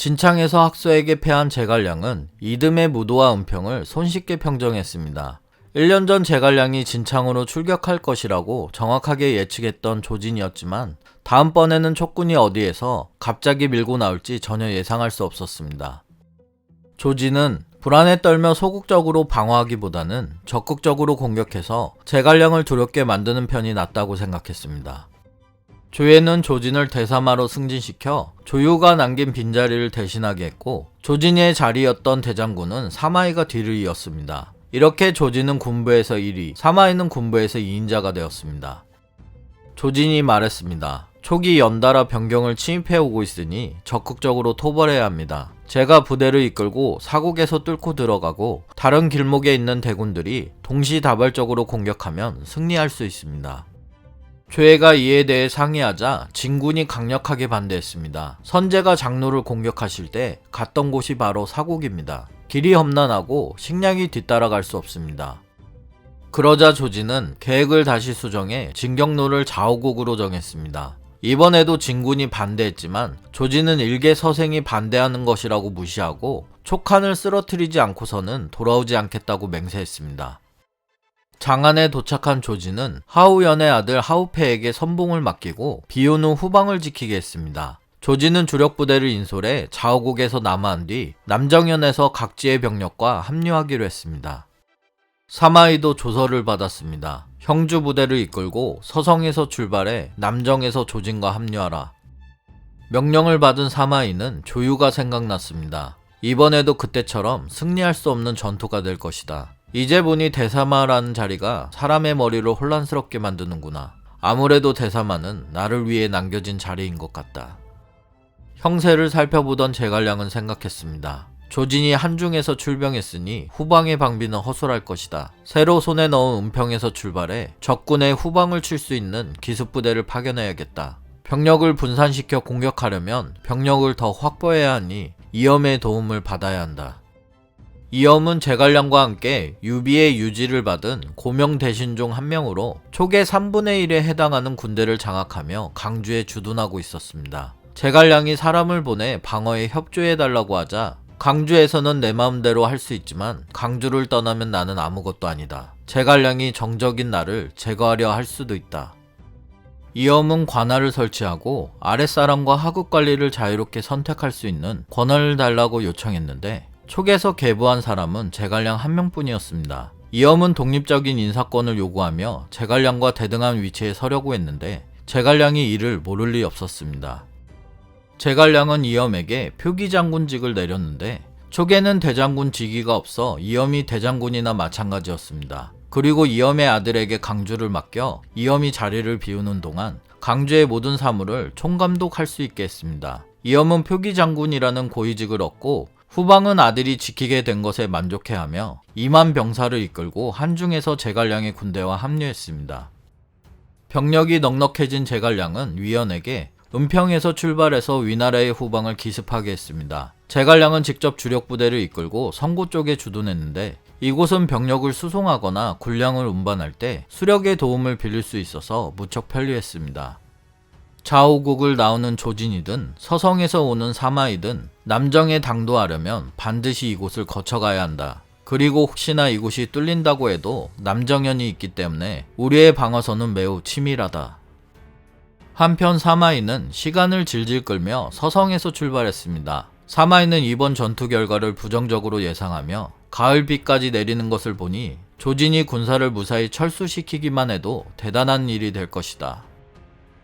진창에서 학소에게 패한 제갈량은 이듬해 무도와 은평을 손쉽게 평정했습니다. 1년 전 제갈량이 진창으로 출격할 것이라고 정확하게 예측했던 조진이었지만 다음번에는 촉군이 어디에서 갑자기 밀고 나올지 전혀 예상할 수 없었습니다. 조진은 불안에 떨며 소극적으로 방어하기보다는 적극적으로 공격해서 제갈량을 두렵게 만드는 편이 낫다고 생각했습니다. 조예는 조진을 대사마로 승진시켜 조유가 남긴 빈자리를 대신하게 했고 조진의 자리였던 대장군은 사마이가 뒤를 이었습니다. 이렇게 조진은 군부에서 1위, 사마이는 군부에서 2인자가 되었습니다. 조진이 말했습니다. 초기 연달아 변경을 침입해 오고 있으니 적극적으로 토벌해야 합니다. 제가 부대를 이끌고 사국에서 뚫고 들어가고 다른 길목에 있는 대군들이 동시다발적으로 공격하면 승리할 수 있습니다. 조예가 이에 대해 상의하자 진군이 강력하게 반대했습니다. 선제가 장로를 공격하실 때 갔던 곳이 바로 사국입니다. 길이 험난하고 식량이 뒤따라갈 수 없습니다. 그러자 조진은 계획을 다시 수정해 진경로를 좌우국으로 정했습니다. 이번에도 진군이 반대했지만 조진은 일개 서생이 반대하는 것이라고 무시하고 촉한을 쓰러뜨리지 않고서는 돌아오지 않겠다고 맹세했습니다. 장안에 도착한 조진은 하우연의 아들 하우페에게 선봉을 맡기고 비온 후 후방을 지키게 했습니다. 조진은 주력 부대를 인솔해 좌우국에서 남하한 뒤 남정현에서 각지의 병력과 합류하기로 했습니다. 사마이도 조서를 받았습니다. 형주 부대를 이끌고 서성에서 출발해 남정에서 조진과 합류하라. 명령을 받은 사마이는 조유가 생각났습니다. 이번에도 그때처럼 승리할 수 없는 전투가 될 것이다. 이제 보니 대사마라는 자리가 사람의 머리를 혼란스럽게 만드는구나. 아무래도 대사마는 나를 위해 남겨진 자리인 것 같다. 형세를 살펴보던 제갈량은 생각했습니다. 조진이 한중에서 출병했으니 후방의 방비는 허술할 것이다. 새로 손에 넣은 은평에서 출발해 적군의 후방을 칠 수 있는 기습부대를 파견해야겠다. 병력을 분산시켜 공격하려면 병력을 더 확보해야 하니 이염의 도움을 받아야 한다. 이염은 제갈량과 함께 유비의 유지를 받은 고명 대신 중 한 명으로 초계 3분의 1에 해당하는 군대를 장악하며 강주에 주둔하고 있었습니다. 제갈량이 사람을 보내 방어에 협조해달라고 하자 강주에서는 내 마음대로 할 수 있지만 강주를 떠나면 나는 아무것도 아니다. 제갈량이 정적인 나를 제거하려 할 수도 있다. 이엄은 관할을 설치하고 아랫사람과 하급 관리를 자유롭게 선택할 수 있는 권한을 달라고 요청했는데 촉에서 계부한 사람은 제갈량 한 명뿐이었습니다. 이엄은 독립적인 인사권을 요구하며 제갈량과 대등한 위치에 서려고 했는데 제갈량이 이를 모를 리 없었습니다. 제갈량은 이엄에게 표기장군직을 내렸는데 촉에는 대장군 직위가 없어 이엄이 대장군이나 마찬가지였습니다. 그리고 이엄의 아들에게 강주를 맡겨 이엄이 자리를 비우는 동안 강주의 모든 사물을 총감독할 수 있게 했습니다. 이엄은 표기장군이라는 고위직을 얻고 후방은 아들이 지키게 된 것에 만족해하며 2만 병사를 이끌고 한중에서 제갈량의 군대와 합류했습니다. 병력이 넉넉해진 제갈량은 위원에게 은평에서 출발해서 위나라의 후방을 기습하게 했습니다. 제갈량은 직접 주력 부대를 이끌고 성고 쪽에 주둔했는데 이곳은 병력을 수송하거나 군량을 운반할 때 수력의 도움을 빌릴 수 있어서 무척 편리했습니다. 좌우국을 나오는 조진이든 서성에서 오는 사마이든 남정에 당도하려면 반드시 이곳을 거쳐가야 한다. 그리고 혹시나 이곳이 뚫린다고 해도 남정현이 있기 때문에 우리의 방어선은 매우 치밀하다. 한편 사마이는 시간을 질질 끌며 서성에서 출발했습니다. 사마이는 이번 전투 결과를 부정적으로 예상하며 가을비까지 내리는 것을 보니 조진이 군사를 무사히 철수시키기만 해도 대단한 일이 될 것이다.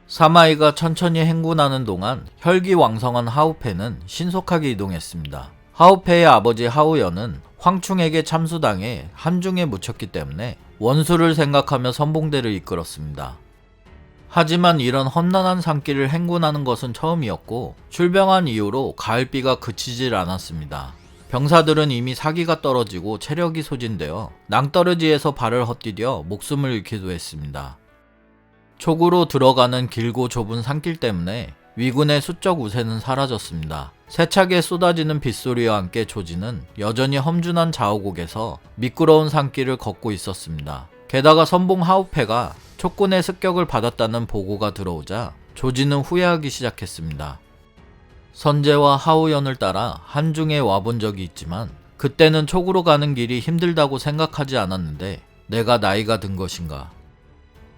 사마이가 천천히 행군하는 동안 혈기왕성한 하우페는 신속하게 이동했습니다. 하우페의 아버지 하우연은 황충에게 참수당해 한중에 묻혔기 때문에 원수를 생각하며 선봉대를 이끌었습니다. 하지만 이런 험난한 산길을 행군하는 것은 처음이었고 출병한 이후로 가을비가 그치질 않았습니다. 병사들은 이미 사기가 떨어지고 체력이 소진되어 낭떠러지에서 발을 헛디뎌 목숨을 잃기도 했습니다. 촉으로 들어가는 길고 좁은 산길 때문에 위군의 수적 우세는 사라졌습니다. 세차게 쏟아지는 빗소리와 함께 조지는 여전히 험준한 자오곡에서 미끄러운 산길을 걷고 있었습니다. 게다가 선봉 하우페가 촉군의 습격을 받았다는 보고가 들어오자 조지는 후회하기 시작했습니다. 선제와 하우연을 따라 한중에 와본 적이 있지만 그때는 촉으로 가는 길이 힘들다고 생각하지 않았는데 내가 나이가 든 것인가.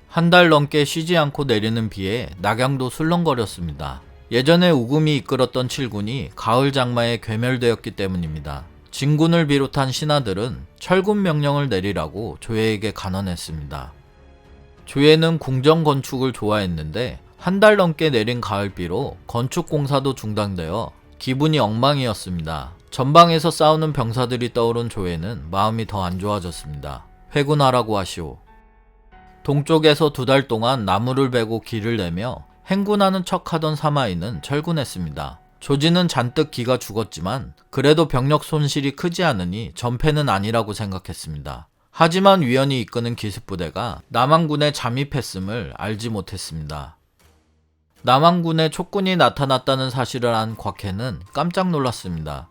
한 달 넘게 쉬지 않고 내리는 비에 낙양도 술렁거렸습니다. 예전에 우금이 이끌었던 칠군이 가을 장마에 괴멸되었기 때문입니다. 진군을 비롯한 신하들은 철군 명령을 내리라고 조예에게 간언했습니다. 조예는 궁정 건축을 좋아했는데 한 달 넘게 내린 가을비로 건축 공사도 중단되어 기분이 엉망이었습니다. 전방에서 싸우는 병사들이 떠오른 조예는 마음이 더 안 좋아졌습니다. 회군하라고 하시오. 동쪽에서 두 달 동안 나무를 베고 길을 내며 행군하는 척하던 사마이는 철군했습니다. 조지는 잔뜩 기가 죽었지만 그래도 병력 손실이 크지 않으니 전패는 아니라고 생각했습니다. 하지만 위원이 이끄는 기습부대가 남한군에 잠입했음을 알지 못했습니다. 남한군에 촉군이 나타났다는 사실을 안 곽해는 깜짝 놀랐습니다.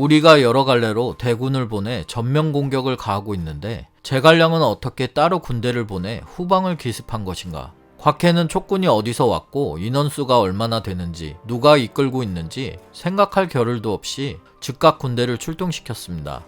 우리가 여러 갈래로 대군을 보내 전면 공격을 가하고 있는데 제갈량은 어떻게 따로 군대를 보내 후방을 기습한 것인가? 곽해는 촉군이 어디서 왔고 인원수가 얼마나 되는지 누가 이끌고 있는지 생각할 겨를도 없이 즉각 군대를 출동시켰습니다.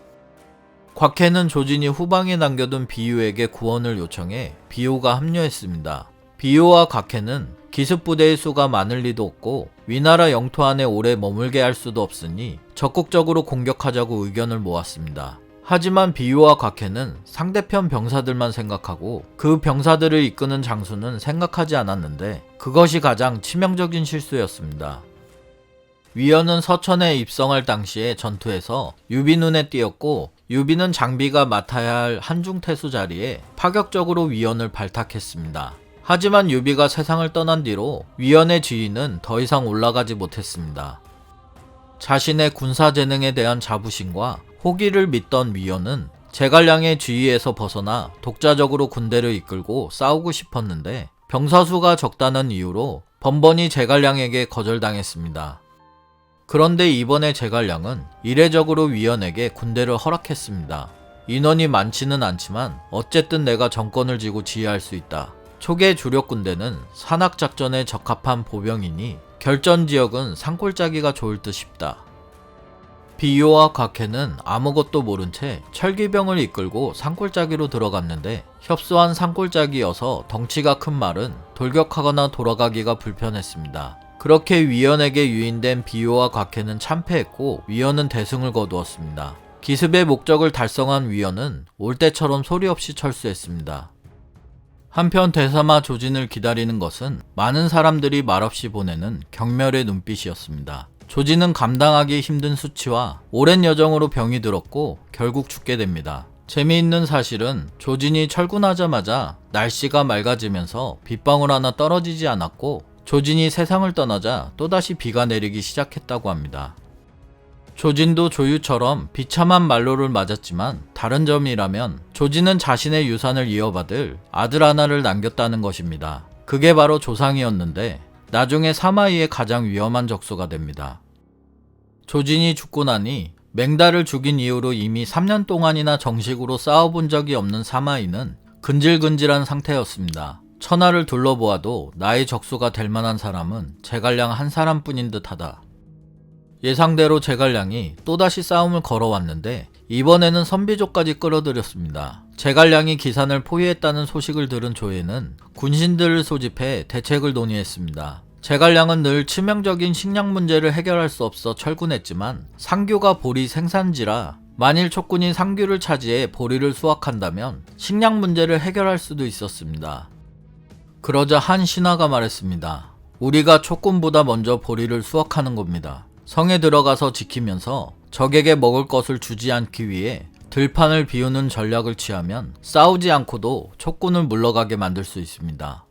곽해는 조진이 후방에 남겨둔 비유에게 구원을 요청해 비유가 합류했습니다. 비유와 곽해는 기습부대의 수가 많을 리도 없고 위나라 영토 안에 오래 머물게 할 수도 없으니 적극적으로 공격하자고 의견을 모았습니다. 하지만 비유와 곽해는 상대편 병사들만 생각하고 그 병사들을 이끄는 장수는 생각하지 않았는데 그것이 가장 치명적인 실수였습니다. 위원은 서천에 입성할 당시에 전투에서 유비 눈에 띄었고 유비는 장비가 맡아야 할 한중태수 자리에 파격적으로 위원을 발탁했습니다. 하지만 유비가 세상을 떠난 뒤로 위원의 지위는 더 이상 올라가지 못했습니다. 자신의 군사 재능에 대한 자부심과 호기를 믿던 위원은 제갈량의 지위에서 벗어나 독자적으로 군대를 이끌고 싸우고 싶었는데 병사수가 적다는 이유로 번번이 제갈량에게 거절당했습니다. 그런데 이번에 제갈량은 이례적으로 위원에게 군대를 허락했습니다. 인원이 많지는 않지만 어쨌든 내가 정권을 쥐고 지휘할 수 있다. 초계 주력 군대는 산악 작전에 적합한 보병이니 결전 지역은 산골짜기가 좋을 듯 싶다. 비요와 곽해는 아무것도 모른 채 철기병을 이끌고 산골짜기로 들어갔는데 협소한 산골짜기여서 덩치가 큰 말은 돌격하거나 돌아가기가 불편했습니다. 그렇게 위원에게 유인된 비요와 곽해는 참패했고 위원은 대승을 거두었습니다. 기습의 목적을 달성한 위원은 올 때처럼 소리 없이 철수했습니다. 한편 대사마 조진을 기다리는 것은 많은 사람들이 말없이 보내는 경멸의 눈빛이었습니다. 조진은 감당하기 힘든 수치와 오랜 여정으로 병이 들었고 결국 죽게 됩니다. 재미있는 사실은 조진이 철군하자마자 날씨가 맑아지면서 빗방울 하나 떨어지지 않았고 조진이 세상을 떠나자 또다시 비가 내리기 시작했다고 합니다. 조진도 조유처럼 비참한 말로를 맞았지만 다른 점이라면 조진은 자신의 유산을 이어받을 아들 하나를 남겼다는 것입니다. 그게 바로 조상이었는데 나중에 사마이의 가장 위험한 적수가 됩니다. 조진이 죽고 나니 맹달을 죽인 이후로 이미 3년 동안이나 정식으로 싸워본 적이 없는 사마이는 근질근질한 상태였습니다. 천하를 둘러보아도 나의 적수가 될 만한 사람은 제갈량 한 사람뿐인 듯하다. 예상대로 제갈량이 또다시 싸움을 걸어왔는데 이번에는 선비족까지 끌어들였습니다. 제갈량이 기산을 포위했다는 소식을 들은 조예는 군신들을 소집해 대책을 논의했습니다. 제갈량은 늘 치명적인 식량 문제를 해결할 수 없어 철군했지만 상규가 보리 생산지라 만일 촉군이 상규를 차지해 보리를 수확한다면 식량 문제를 해결할 수도 있었습니다. 그러자 한 신하가 말했습니다. 우리가 촉군보다 먼저 보리를 수확하는 겁니다. 성에 들어가서 지키면서 적에게 먹을 것을 주지 않기 위해 들판을 비우는 전략을 취하면 싸우지 않고도 촉군을 물러가게 만들 수 있습니다.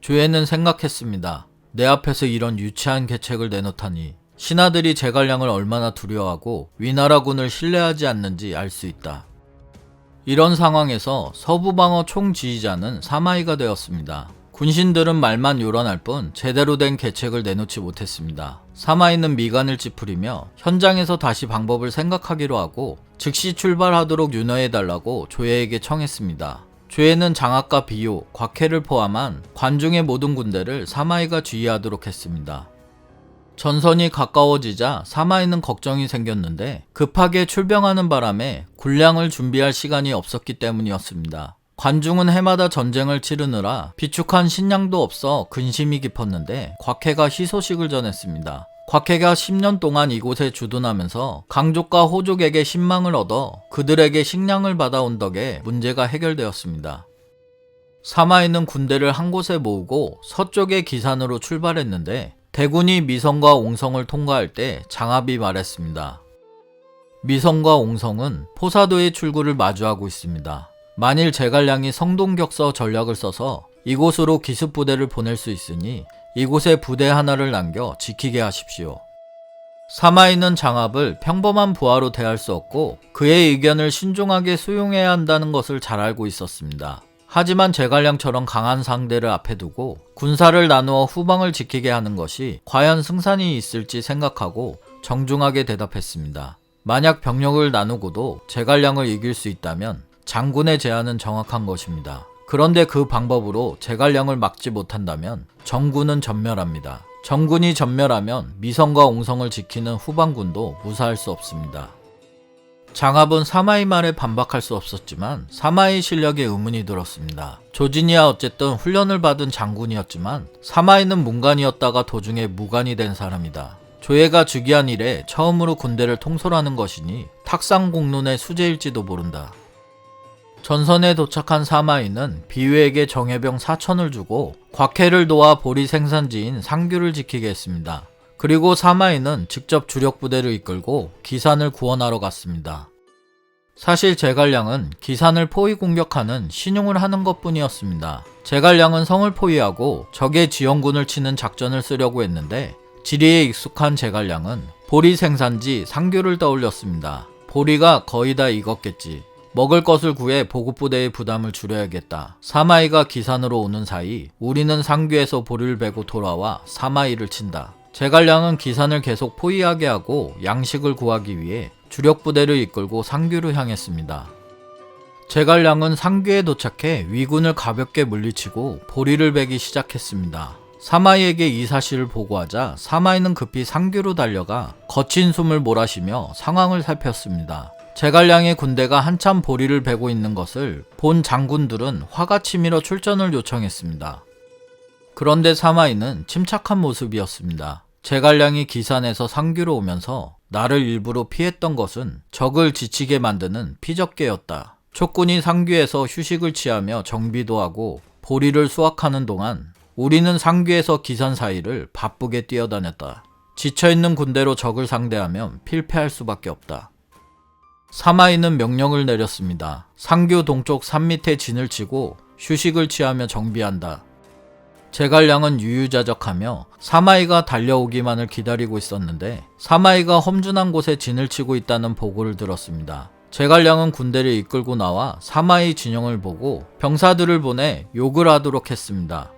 조예는 생각했습니다. 내 앞에서 이런 유치한 계책을 내놓다니 신하들이 제갈량을 얼마나 두려워하고 위나라군을 신뢰하지 않는지 알 수 있다. 이런 상황에서 서부방어 총지휘자는 사마이가 되었습니다. 군신들은 말만 요란할 뿐 제대로 된 계책을 내놓지 못했습니다. 사마이는 미간을 찌푸리며 현장에서 다시 방법을 생각하기로 하고 즉시 출발하도록 윤허해달라고 조예에게 청했습니다. 조예는 장학과 비요, 곽해를 포함한 관중의 모든 군대를 사마이가 지휘하도록 했습니다. 전선이 가까워지자 사마이는 걱정이 생겼는데 급하게 출병하는 바람에 군량을 준비할 시간이 없었기 때문이었습니다. 관중은 해마다 전쟁을 치르느라 비축한 식량도 없어 근심이 깊었는데 곽해가 희소식을 전했습니다. 곽해가 10년 동안 이곳에 주둔하면서 강족과 호족에게 신망을 얻어 그들에게 식량을 받아온 덕에 문제가 해결되었습니다. 사마이는 군대를 한 곳에 모으고 서쪽의 기산으로 출발했는데 대군이 미성과 옹성을 통과할 때 장합이 말했습니다. 미성과 옹성은 포사도의 출구를 마주하고 있습니다. 만일 제갈량이 성동격서 전략을 써서 이곳으로 기습 부대를 보낼 수 있으니 이곳에 부대 하나를 남겨 지키게 하십시오. 사마이는 장합을 평범한 부하로 대할 수 없고 그의 의견을 신중하게 수용해야 한다는 것을 잘 알고 있었습니다. 하지만 제갈량처럼 강한 상대를 앞에 두고 군사를 나누어 후방을 지키게 하는 것이 과연 승산이 있을지 생각하고 정중하게 대답했습니다. 만약 병력을 나누고도 제갈량을 이길 수 있다면 장군의 제안은 정확한 것입니다. 그런데 그 방법으로 제갈량을 막지 못한다면 정군은 전멸합니다. 정군이 전멸하면 미성과 옹성을 지키는 후방군도 무사할 수 없습니다. 장합은 사마이 말에 반박할 수 없었지만 사마이 실력에 의문이 들었습니다. 조진이야 어쨌든 훈련을 받은 장군이었지만 사마이는 문관이었다가 도중에 무관이 된 사람이다. 조예가 즉위한 이래 처음으로 군대를 통솔하는 것이니 탁상공론의 수제일지도 모른다. 전선에 도착한 사마이는 비유에게 정예병 4천을 주고 곽해를 도와 보리 생산지인 상규를 지키게 했습니다. 그리고 사마이는 직접 주력 부대를 이끌고 기산을 구원하러 갔습니다. 사실 제갈량은 기산을 포위 공격하는 신용을 하는 것 뿐이었습니다. 제갈량은 성을 포위하고 적의 지원군을 치는 작전을 쓰려고 했는데 지리에 익숙한 제갈량은 보리 생산지 상규를 떠올렸습니다. 보리가 거의 다 익었겠지. 먹을 것을 구해 보급부대의 부담을 줄여야겠다. 사마이가 기산으로 오는 사이 우리는 상규에서 보리를 베고 돌아와 사마이를 친다. 제갈량은 기산을 계속 포위하게 하고 양식을 구하기 위해 주력 부대를 이끌고 상규를 향했습니다. 제갈량은 상규에 도착해 위군을 가볍게 물리치고 보리를 베기 시작했습니다. 사마이에게 이 사실을 보고하자 사마이는 급히 상규로 달려가 거친 숨을 몰아쉬며 상황을 살폈습니다. 제갈량의 군대가 한참 보리를 베고 있는 것을 본 장군들은 화가 치밀어 출전을 요청했습니다. 그런데 사마이는 침착한 모습이었습니다. 제갈량이 기산에서 상규로 오면서 나를 일부러 피했던 것은 적을 지치게 만드는 피적계였다. 촉군이 상규에서 휴식을 취하며 정비도 하고 보리를 수확하는 동안 우리는 상규에서 기산 사이를 바쁘게 뛰어다녔다. 지쳐있는 군대로 적을 상대하면 필패할 수밖에 없다. 사마이는 명령을 내렸습니다. 상규 동쪽 산 밑에 진을 치고 휴식을 취하며 정비한다. 제갈량은 유유자적하며 사마이가 달려오기만을 기다리고 있었는데 사마이가 험준한 곳에 진을 치고 있다는 보고를 들었습니다. 제갈량은 군대를 이끌고 나와 사마이 진영을 보고 병사들을 보내 욕을 하도록 했습니다.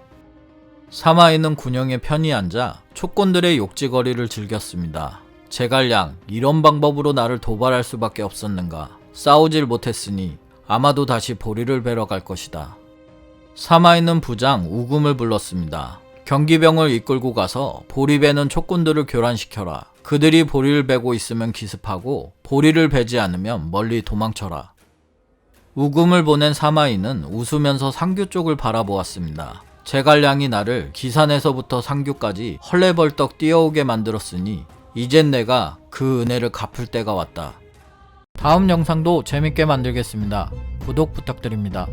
사마이는 군영에 편히 앉아 촉군들의 욕지거리를 즐겼습니다. 제갈량, 이런 방법으로 나를 도발할 수밖에 없었는가. 싸우질 못했으니 아마도 다시 보리를 베러 갈 것이다. 사마이는 부장 우금을 불렀습니다. 경기병을 이끌고 가서 보리 베는 촉군들을 교란시켜라. 그들이 보리를 베고 있으면 기습하고 보리를 베지 않으면 멀리 도망쳐라. 우금을 보낸 사마이는 웃으면서 상규 쪽을 바라보았습니다. 제갈량이 나를 기산에서부터 상규까지 헐레벌떡 뛰어오게 만들었으니 이젠 내가 그 은혜를 갚을 때가 왔다. 다음 영상도 재밌게 만들겠습니다. 구독 부탁드립니다.